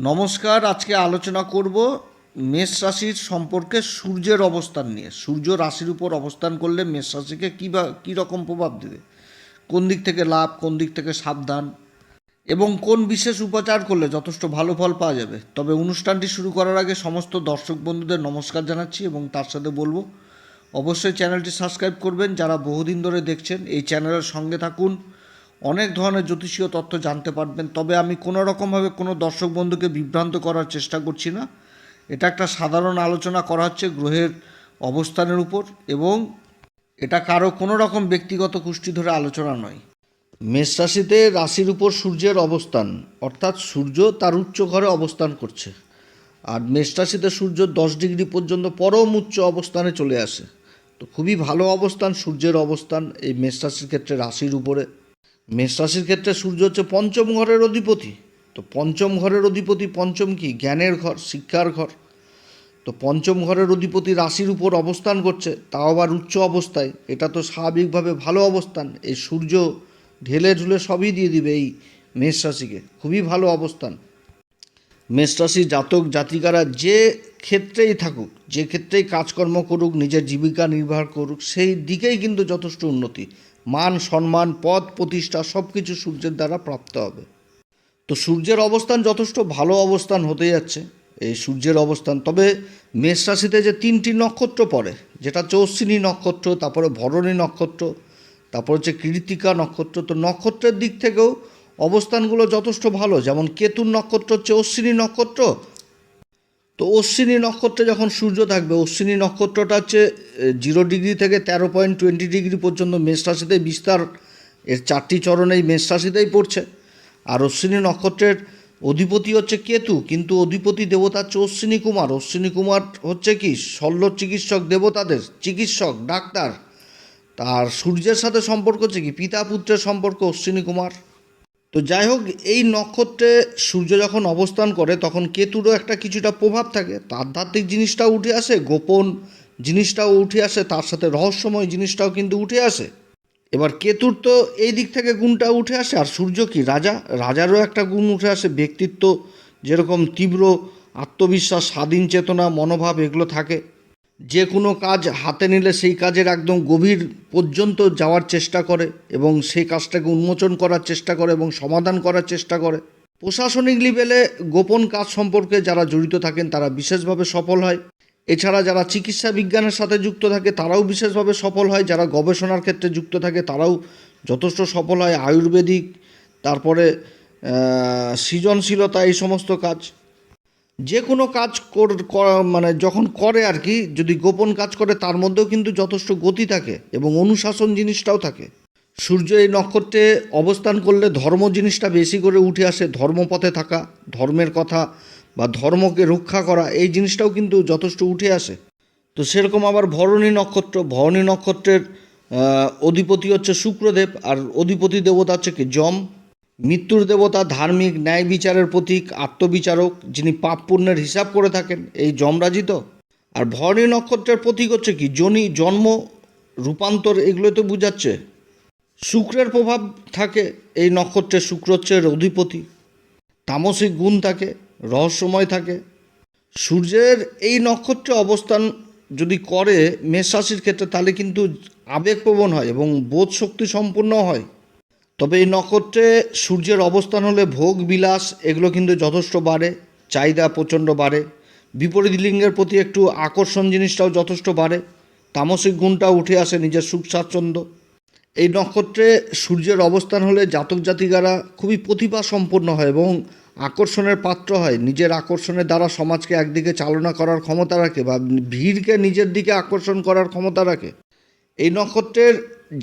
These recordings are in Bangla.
নমস্কার, আজকে আলোচনা করব মেষ রাশির সম্পর্কে সূর্যের অবস্থান নিয়ে। সূর্য রাশির উপর অবস্থান করলে মেষ রাশিকে কী কী রকম প্রভাব দেবে? কোন দিক থেকে লাভ, কোন দিক থেকে সাবধান? এবং কোন বিশেষ উপাচার করলে যথেষ্ট ভালো ফল পাওয়া যাবে? তবে অনুষ্ঠানটি শুরু করার আগে সমস্ত দর্শক বন্ধুদের নমস্কার জানাচ্ছি এবং তার সাথে বলব, অবশ্যই চ্যানেলটি সাবস্ক্রাইব করবেন। যারা বহুদিন ধরে দেখছেন, এই চ্যানেলের সঙ্গে থাকুন। অনেক ধরনের জ্যোতিষীয় তথ্য জানতে পারবেন, তবে আমি কোনো রকমভাবে কোনো দর্শক বন্ধুকে বিভ্রান্ত করার চেষ্টা করছি না। এটা একটা সাধারণ আলোচনা করা হচ্ছে গ্রহের অবস্থানের উপর এবং এটা কারও কোনো রকম ব্যক্তিগত কুষ্টি ধরে আলোচনা নয়। মেষ রাশিতে রাশির উপর সূর্যের অবস্থান, অর্থাৎ সূর্য তার উচ্চ ঘরে অবস্থান করছে। আর মেষ রাশিতে সূর্য দশ ডিগ্রি পর্যন্ত পরম উচ্চ অবস্থানে চলে আসে। তো খুবই ভালো অবস্থান, সূর্যের অবস্থান এই মেষ রাশির ক্ষেত্রে রাশির উপরে। মেষ রাশির ক্ষেত্রে সূর্য হচ্ছে পঞ্চম ঘরের অধিপতি। তো পঞ্চম ঘরের অধিপতি পঞ্চম কি? জ্ঞানের ঘর, শিক্ষার ঘর। তো পঞ্চম ঘরের অধিপতি রাশির উপর অবস্থান করছে, তাও আবার উচ্চ অবস্থায়। এটা তো স্বাভাবিকভাবে ভালো অবস্থান। এই সূর্য ঢেলে ঢুলে সবই দিয়ে দিবে এই মেষ রাশিকে। খুবই ভালো অবস্থান। মেষ রাশি জাতক, জাতিকারা যে ক্ষেত্রেই থাকুক, যে ক্ষেত্রেই কাজকর্ম করুক, নিজের জীবিকা নির্বাহ করুক, সেই দিকেই কিন্তু যথেষ্ট উন্নতি। মান, সম্মান, পদ, প্রতিষ্ঠা সব কিছু সূর্যের দ্বারা প্রাপ্ত হবে। তো সূর্যের অবস্থান যথেষ্ট ভালো অবস্থান হতে যাচ্ছে, এই সূর্যের অবস্থান। তবে মেষ রাশিতে যে তিনটি নক্ষত্র পড়ে, যেটা হচ্ছে অশ্বিনী নক্ষত্র, তারপরে ভরণী নক্ষত্র, তারপর হচ্ছে কৃতিকা নক্ষত্র, তো নক্ষত্রের দিক থেকেও অবস্থানগুলো যথেষ্ট ভালো। যেমন কেতুর নক্ষত্র হচ্ছে অশ্বিনী নক্ষত্র তো অশ্বিনী নক্ষত্রে যখন সূর্য থাকবে, অশ্বিনী নক্ষত্রটা হচ্ছে জিরো ডিগ্রি থেকে তেরো পয়েন্ট টোয়েন্টি ডিগ্রি পর্যন্ত মেষ রাশিতে বিস্তার। এর চারটি চরণেই মেষ রাশিতেই পড়ছে। আর অশ্বিনী নক্ষত্রের অধিপতি হচ্ছে কেতু, কিন্তু অধিপতি দেবতা হচ্ছে অশ্বিনী কুমার। অশ্বিনী কুমার হচ্ছে কি? শল্য চিকিৎসক দেবতাদের, চিকিৎসক, ডাক্তার। তার সূর্যের সাথে সম্পর্ক হচ্ছে কি? পিতা পুত্রের সম্পর্ক অশ্বিনী কুমার। তো যাই হোক এই নক্ষত্রে সূর্য যখন অবস্থান করে, তখন কেতুরও একটা কিছুটা প্রভাব থাকে। তো আধ্যাত্মিক জিনিসটাও উঠে আসে, গোপন জিনিসটাও উঠে আসে, তার সাথে রহস্যময় জিনিসটাও কিন্তু উঠে আসে। এবার কেতুর তো এই দিক থেকে গুণটা উঠে আসে, আর সূর্য কি? রাজা? রাজারও একটা গুণ উঠে আসে, ব্যক্তিত্ব যেরকম তীব্র আত্মবিশ্বাস, স্বাধীন চেতনা, মনোভাব, এগুলো থাকে। যে কোনো কাজ হাতে নিলে সেই কাজের একদম গভীর পর্যন্ত যাওয়ার চেষ্টা করে এবং সেই কাজটাকে উন্মোচন করার চেষ্টা করে এবং সমাধান করার চেষ্টা করে। প্রশাসনিক লেভেলে গোপন কাজ সম্পর্কে যারা জড়িত থাকেন, তারা বিশেষভাবে সফল হয়। এছাড়া যারা চিকিৎসা বিজ্ঞানের সাথে যুক্ত থাকে, তারাও বিশেষভাবে সফল হয়। যারা গবেষণার ক্ষেত্রে যুক্ত থাকে, তারাও যথেষ্ট সফল হয়। আয়ুর্বেদিক, তারপরে সৃজনশীলতা, এই সমস্ত কাজ। যে কোনো কাজ মানে যখন করে আর কি, যদি গোপন কাজ করে, তার মধ্যেও কিন্তু যথেষ্ট গতি থাকে এবং অনুশাসন জিনিসটাও থাকে। সূর্য এই নক্ষত্রে অবস্থান করলে ধর্ম জিনিসটা বেশি করে উঠে আসে, ধর্মপথে থাকা, ধর্মের কথা বা ধর্মকে রক্ষা করা, এই জিনিসটাও কিন্তু যথেষ্ট উঠে আসে। তো সেরকম আবার ভরণী নক্ষত্র, ভরণী নক্ষত্রের অধিপতি হচ্ছে শুক্রদেব, আর অধিপতি দেবতা হচ্ছে কি, যম। মৃত্যুর দেবতা ধার্মিক ন্যায় বিচারের প্রতীক, আত্মবিচারক, যিনি পাপ পুণ্যের হিসাব করে থাকেন, এই যমরাজি তো? আর ভরণী নক্ষত্রের প্রতীক হচ্ছে কি? জনি, জন্ম, রূপান্তর, এগুলো তো বুঝাচ্ছে। শুক্রের প্রভাব থাকে, এই নক্ষত্রে শুক্র হচ্ছে অধিপতি। তামসিক গুণ থাকে, রহস্যময় থাকে। সূর্যের এই নক্ষত্রে অবস্থান যদি করে মেষ রাশির ক্ষেত্রে, তাহলে কিন্তু আবেগপ্রবণ হয় এবং বোধ শক্তি সম্পূর্ণ হয়। তবে এই নক্ষত্রে সূর্যের অবস্থান হলে ভোগ, বিলাস এগুলো কিন্তু যথেষ্ট বাড়ে, চাহিদা প্রচণ্ড বাড়ে। বিপরীত লিঙ্গের প্রতি একটু আকর্ষণ জিনিসটাও যথেষ্ট বাড়ে। তামসিক গুণটা উঠে আসে নিজের সুখ, স্বাচ্ছন্দ্য। এই নক্ষত্রে সূর্যের অবস্থান হলে জাতক জাতিকারা খুবই প্রতিভা সম্পন্ন হয় এবং আকর্ষণের পাত্র হয়। নিজের আকর্ষণের দ্বারা সমাজকে একদিকে চালনা করার ক্ষমতা রাখে বা ভিড়কে নিজের দিকে আকর্ষণ করার ক্ষমতা রাখে। এই নক্ষত্রের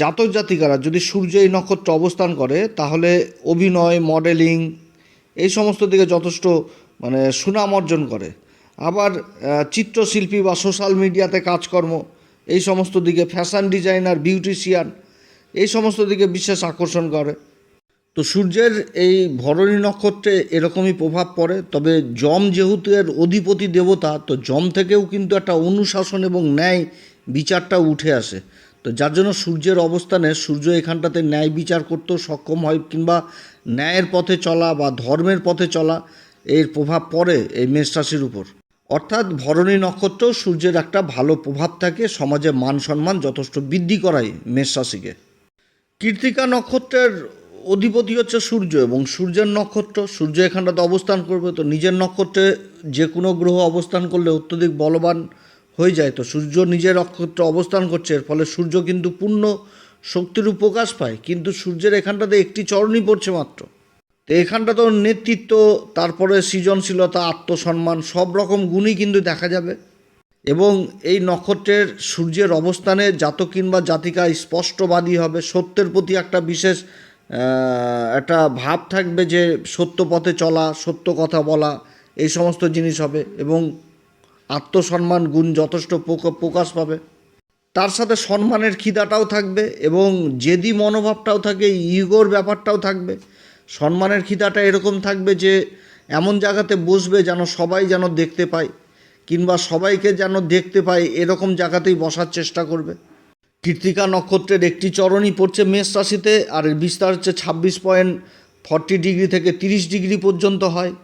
জাতক জাতিকারা যদি সূর্য এই নক্ষত্রে অবস্থান করে, তাহলে অভিনয় মডেলিং এই সমস্ত দিকে যথেষ্ট মানে সুনাম অর্জন করে। আবার চিত্রশিল্পী বা সোশ্যাল মিডিয়াতে কাজকর্ম, এই সমস্ত দিকে ফ্যাশন ডিজাইনার বিউটিশিয়ান এই সমস্ত দিকে বিশেষ আকর্ষণ করে। তো সূর্যের এই ভরণী নক্ষত্রে এরকমই প্রভাব পড়ে, তবে যম যেহেতু এর অধিপতি দেবতা, তো যম থেকেও কিন্তু একটা অনুশাসন এবং ন্যায় বিচারটা উঠে আসে। তো যার জন্য সূর্যের অবস্থানে সূর্য এখানটাতে ন্যায় বিচার করতেও সক্ষম হয় কিংবা ন্যায়ের পথে চলা বা ধর্মের পথে চলা এর প্রভাব পড়ে এই মেষ রাশির উপর। অর্থাৎ ভরণী নক্ষত্র সূর্যের একটা ভালো প্রভাব থাকে, সমাজে মান সম্মান যথেষ্ট বৃদ্ধি করায় মেষ রাশিকে। কৃত্তিকা নক্ষত্রের অধিপতি হচ্ছে সূর্য এবং সূর্যের নক্ষত্র, সূর্য এখানটাতে অবস্থান করবে তো নিজের নক্ষত্রে যে কোনো গ্রহ অবস্থান করলে অত্যধিক বলবান হয়ে যায় তো। সূর্য নিজের নক্ষত্রে অবস্থান করছে, এর ফলে সূর্য কিন্তু পূর্ণ শক্তির প্রকাশ পায়। কিন্তু সূর্যের এখানটাতে একটি চরণই পড়ছে মাত্র। তো এখানটা তো নেতৃত্ব, তারপরে সৃজনশীলতা, আত্মসম্মান, সব রকম গুণই কিন্তু দেখা যাবে। এবং এই নক্ষত্রের সূর্যের অবস্থানে জাতক কিংবা জাতিকা স্পষ্টবাদী হবে। সত্যের প্রতি একটা বিশেষ একটা ভাব থাকবে যে সত্য পথে চলা, সত্য কথা বলা, এই সমস্ত জিনিস হবে। এবং আত্মসম্মান গুণ যথেষ্ট প্রক- প্রকাশ পাবে। তার সাথে সম্মানের খিদাটাও থাকবে এবং জেদি মনোভাবটাও থাকে ইগোর ব্যাপারটাও থাকবে। সম্মানের খিদাটা এরকম থাকবে যে এমন জায়গাতে বসবে যেন সবাই যেন দেখতে পায়, কিংবা সবাইকে যেন দেখতে পায়, এরকম জায়গাতেই বসার চেষ্টা করবে। কৃত্তিকা নক্ষত্রের একটি চরণই পড়ছে মেষ রাশিতে, আর বিস্তার হচ্ছে ছাব্বিশ পয়েন্ট ফর্টি ডিগ্রি থেকে তিরিশ ডিগ্রি পর্যন্ত হয়।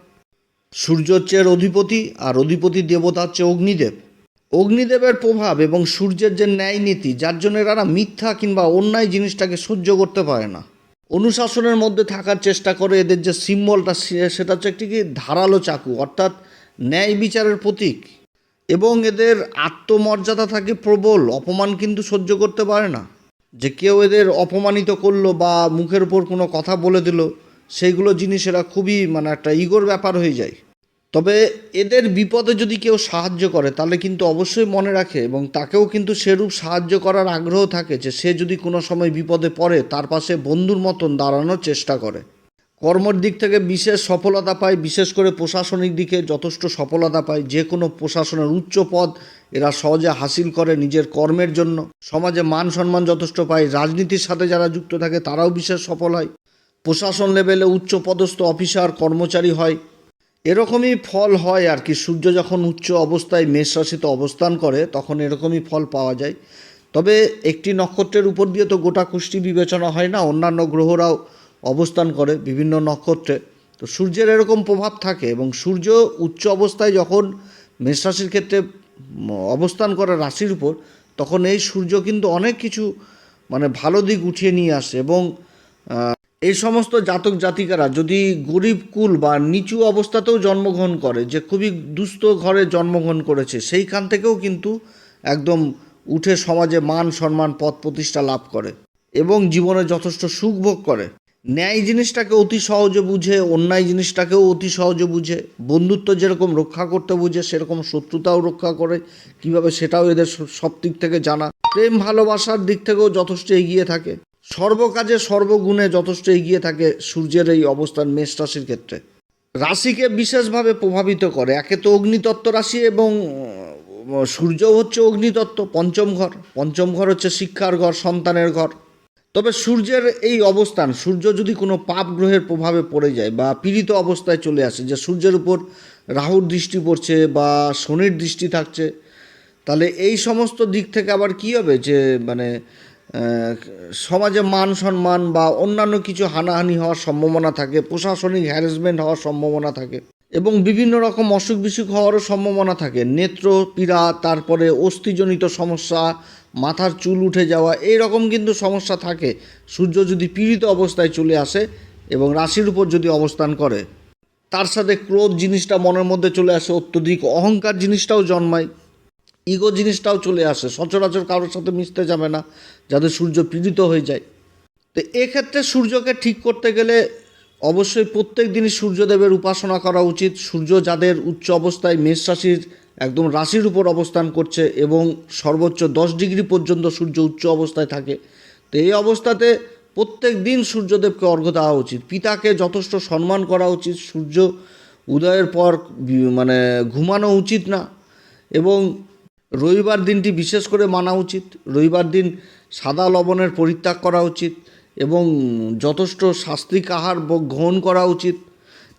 সূর্য হচ্ছে অধিপতি আর অধিপতি দেবতা হচ্ছে অগ্নিদেব। অগ্নিদেবের প্রভাব এবং সূর্যের যে ন্যায় নীতি, যার জন্য এরা মিথ্যা কিংবা অন্যায় জিনিসটাকে সহ্য করতে পারে না। অনুশাসনের মধ্যে থাকার চেষ্টা করে এদের যে সিম্বলটা, সেটা হচ্ছে একটি কি? ধারালো চাকু, অর্থাৎ ন্যায় বিচারের প্রতীক। এবং এদের আত্মমর্যাদা থাকে প্রবল, অপমান কিন্তু সহ্য করতে পারে না। যে কেউ এদের অপমানিত করল বা মুখের উপর কোনো কথা বলে দিল সেইগুলো জিনিস এরা খুবই মানে একটা ইগোর ব্যাপার হয়ে যায়। তবে এদের বিপদে যদি কেউ সাহায্য করে, তাহলে কিন্তু অবশ্যই মনে রাখে এবং তাকেও কিন্তু সেরূপ সাহায্য করার আগ্রহ থাকে যে সে যদি কোনো সময় বিপদে পড়ে, তার পাশে বন্ধুর মতন দাঁড়ানোর চেষ্টা করে। কর্মর দিক থেকে বিশেষ সফলতা পায়, বিশেষ করে প্রশাসনিক দিকে যথেষ্ট সফলতা পায়। যে কোনো প্রশাসনের উচ্চ পদ এরা সহজে হাসিল করে নিজের কর্মের জন্য। সমাজে মান সম্মান যথেষ্ট পায়। রাজনীতির সাথে যারা যুক্ত থাকে, তারাও বিশেষ সফল হয়। প্রশাসন লেভেলে উচ্চ পদস্থ অফিসার, কর্মচারী হয়। এরকমই ফল হয় আর কি। সূর্য যখন উচ্চ অবস্থায় মেষ রাশিতে অবস্থান করে, তখন এরকমই ফল পাওয়া যায়। তবে একটি নক্ষত্রের উপর দিয়ে তো গোটা কুষ্টি বিবেচনা হয় না, অন্যান্য গ্রহরাও অবস্থান করে বিভিন্ন নক্ষত্রে। তো সূর্যের এরকম প্রভাব থাকে এবং সূর্য উচ্চ অবস্থায় যখন মেষ রাশির ক্ষেত্রে অবস্থান করে রাশির উপর, তখন এই সূর্য কিন্তু অনেক কিছু মানে ভালো দিক উঠিয়ে নিয়ে আসে এবং এই সমস্ত জাতক জাতিকারা যদি গরিব কুল বা নিচু অবস্থাতেও জন্মগ্রহণ করে, যে খুবই দুস্থ ঘরে জন্মগ্রহণ করেছে, সেইখান থেকেও কিন্তু একদম উঠে সমাজে মান সম্মান পদ প্রতিষ্ঠা লাভ করে এবং জীবনে যথেষ্ট সুখ ভোগ করে। ন্যায় জিনিসটাকে অতি সহজে বুঝে, অন্যায় জিনিসটাকেও অতি সহজে বুঝে, বন্ধুত্ব যেরকম রক্ষা করতে বুঝে, সেরকম শত্রুতাও রক্ষা করে, কীভাবে সেটাও এদের সব দিক থেকে জানা। প্রেম ভালোবাসার দিক থেকেও যথেষ্ট এগিয়ে থাকে। সর্বকাজে সর্বগুণে যথেষ্ট এগিয়ে থাকে সূর্যের এই অবস্থান মেষ রাশির ক্ষেত্রে। রাশিকে বিশেষভাবে প্রভাবিত করে। একে তো অগ্নিতত্ত্ব রাশি এবং সূর্য হচ্ছে অগ্নিতত্ত্ব, পঞ্চম ঘর। পঞ্চম ঘর হচ্ছে শিক্ষার ঘর, সন্তানের ঘর। তবে সূর্যের এই অবস্থান, সূর্য যদি কোনো পাপ গ্রহের প্রভাবে পড়ে যায় বা পীড়িত অবস্থায় চলে আসে, যে সূর্যের উপর রাহুর দৃষ্টি পড়ছে বা শনির দৃষ্টি থাকছে, তাহলে এই সমস্ত দিক থেকে আবার কি হবে? যে মানে সমাজে মান সম্মান বা অন্যান্য কিছু হানাহানি হওয়ার সম্ভাবনা থাকে, প্রশাসনিক হ্যারাসমেন্ট হওয়ার সম্ভাবনা থাকে এবং বিভিন্ন রকম অসুখ বিসুখ হওয়ারও সম্ভাবনা থাকে। নেত্র, পীড়া, তারপরে অস্থিজনিত সমস্যা, মাথার চুল উঠে যাওয়া, এই রকম কিন্তু সমস্যা থাকে। সূর্য যদি পীড়িত অবস্থায় চলে আসে এবং রাশির উপর যদি অবস্থান করে, তার সাথে ক্রোধ জিনিসটা মনের মধ্যে চলে আসে, অত্যধিক অহংকার জিনিসটাও জন্মায়। ইগো জিনিসটাও চলে আসে। সচরাচর কারোর সাথে মিশতে যাবে না যাতে সূর্য পীড়িত হয়ে যায়। তো এক্ষেত্রে সূর্যকে ঠিক করতে গেলে অবশ্যই প্রত্যেক দিনই সূর্যদেবের উপাসনা করা উচিত। সূর্য যাদের উচ্চ অবস্থায় মেষ রাশির, একদম রাশির উপর অবস্থান করছে এবং সর্বোচ্চ দশ ডিগ্রি পর্যন্ত সূর্য উচ্চ অবস্থায় থাকে, তো এই অবস্থাতে প্রত্যেক দিন সূর্যদেবকে অর্ঘ্য দেওয়া উচিত। পিতাকে যথেষ্ট সম্মান করা উচিত। সূর্য উদয়ের পর মানে ঘুমানো উচিত না এবং রবিবার দিনটি বিশেষ করে মানা উচিত। রবিবার দিন সাদা লবণের পরিত্যাগ করা উচিত এবং যথেষ্ট শাস্ত্রিক আহার গ্রহণ করা উচিত।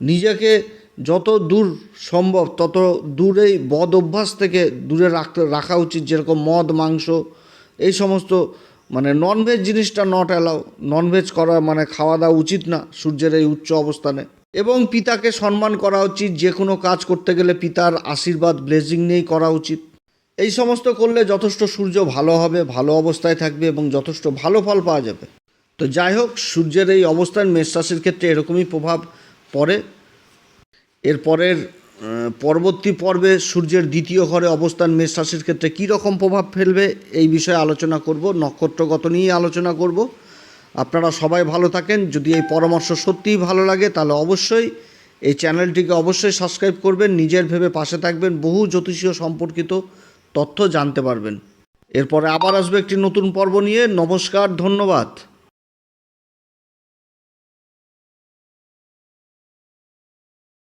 নিজেকে যত দূর সম্ভব, তত দূরেই বদ অভ্যাস থেকে দূরে রাখতে, রাখা উচিত, যেরকম মদ, মাংস, এই সমস্ত মানে ননভেজ জিনিসটা নট অ্যালাউ ননভেজ করা মানে খাওয়া দাওয়া উচিত না সূর্যের এই উচ্চ অবস্থানে। এবং পিতাকে সম্মান করা উচিত, যে কোনো কাজ করতে গেলে পিতার আশীর্বাদ ব্লেজিং নিয়েই করা উচিত। এই সমস্ত করলে যথেষ্ট সূর্য ভালো হবে, ভালো অবস্থায় থাকবে এবং যথেষ্ট ভালো ফল পাওয়া যাবে। তো যাই হোক, সূর্যের এই অবস্থান মেষ রাশির ক্ষেত্রে এরকমই প্রভাব পড়ে। এর পরের পরবর্তী পর্বে সূর্যের দ্বিতীয় ঘরে অবস্থান মেষ রাশির ক্ষেত্রে কী রকম প্রভাব ফেলবে এই বিষয়ে আলোচনা করব, নক্ষত্রগত নিয়েই আলোচনা করব। আপনারা সবাই ভালো থাকেন। যদি এই পরামর্শ সত্যিই ভালো লাগে, তাহলে অবশ্যই এই চ্যানেলটিকে অবশ্যই সাবস্ক্রাইব করবেন। নিজের ভেবে পাশে থাকবেন। বহু জ্যোতিষীয় সম্পর্কিত তথ্য জানতে পারবেন। এরপরে আবার আসবে একটি নতুন পর্ব নিয়ে। নমস্কার ধন্যবাদ।